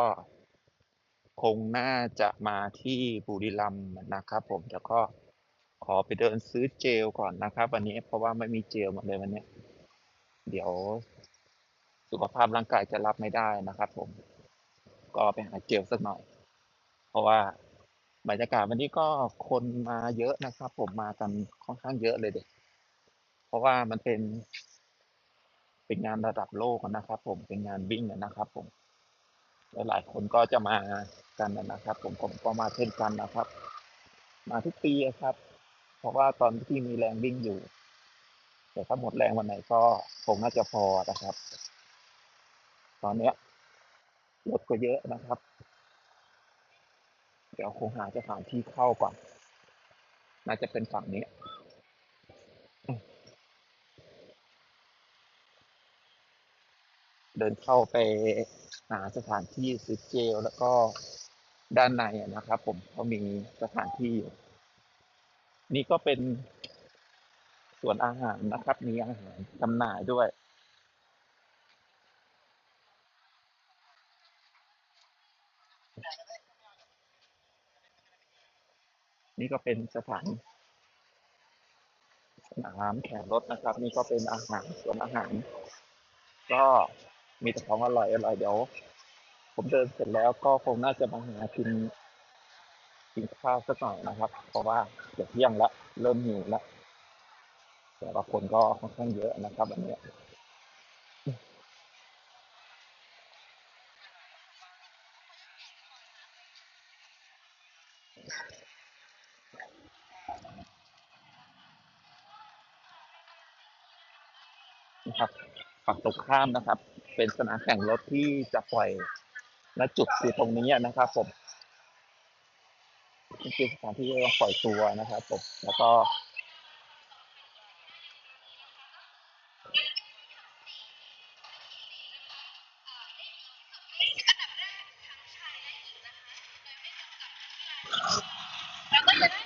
ก็คงน่าจะมาที่บุรีรัมย์นะครับผมแล้วก็ขอไปเดินซื้อเจลก่อนนะครับ วันนี้เพราะว่าไม่มีเจลหมดเลยวันนี้ เดี๋ยวสุขภาพร่างกายจะรับไม่ได้นะครับผม ก็ไปหาเจลสักหน่อย เพราะว่าบรรยากาศวันนี้ก็คนมาเยอะนะครับ ผมมากันค่อนข้างเยอะเลยเด็กเพราะว่ามันเป็น เป็นงานระดับโลกนะครับ ผมเป็นงานวิ่งนะครับ ผม หลายคนก็จะมากันนะครับ ผมผมก็มาเช่นกันนะครับ มาทุกปีอะครับ เพราะว่าตอนที่มีแรงวิ่งอยู่ แต่ถ้าหมดแรงวันไหนก็คงน่าจะพอนะครับ ตอนเนี้ยรถก็เยอะนะครับ เดี๋ยวคงหาสถานที่เข้าก่อน น่าจะเป็นฝั่งนี้เดินเข้าไป หาสถานที่ซื้อเจลแล้วก็ด้านในนะครับ ผมเขามีสถานที่อยู่นี่ก็เป็นส่วนอาหารนะครับ มีอาหารจำหน่ายด้วย นี่ก็เป็นสถานสนามแข่งรถนะครับ นี่ก็เป็นอาหารส่วนอาหาร ก็ มีแต่ของอร่อยอร่อยเดี๋ยว ผมเดินเสร็จแล้วก็คงน่าจะมาหากินกินข้าวสักหน่อยนะครับ เพราะว่าเดี๋ยวเที่ยงล้วเริ่มหิวล้วแต่ละคนก็ค่อนข้างเยอะนะครับวันนี้นะครับ ฝั่งตรงข้ามนะครับ เป็นสนามแข่งรถที่จะปล่อยณจุดคือตรงนี้นะครับผมนี่คือสถานที่ที่เราปล่อยตัวนะครับผมแล้วก็แล้วก็จะ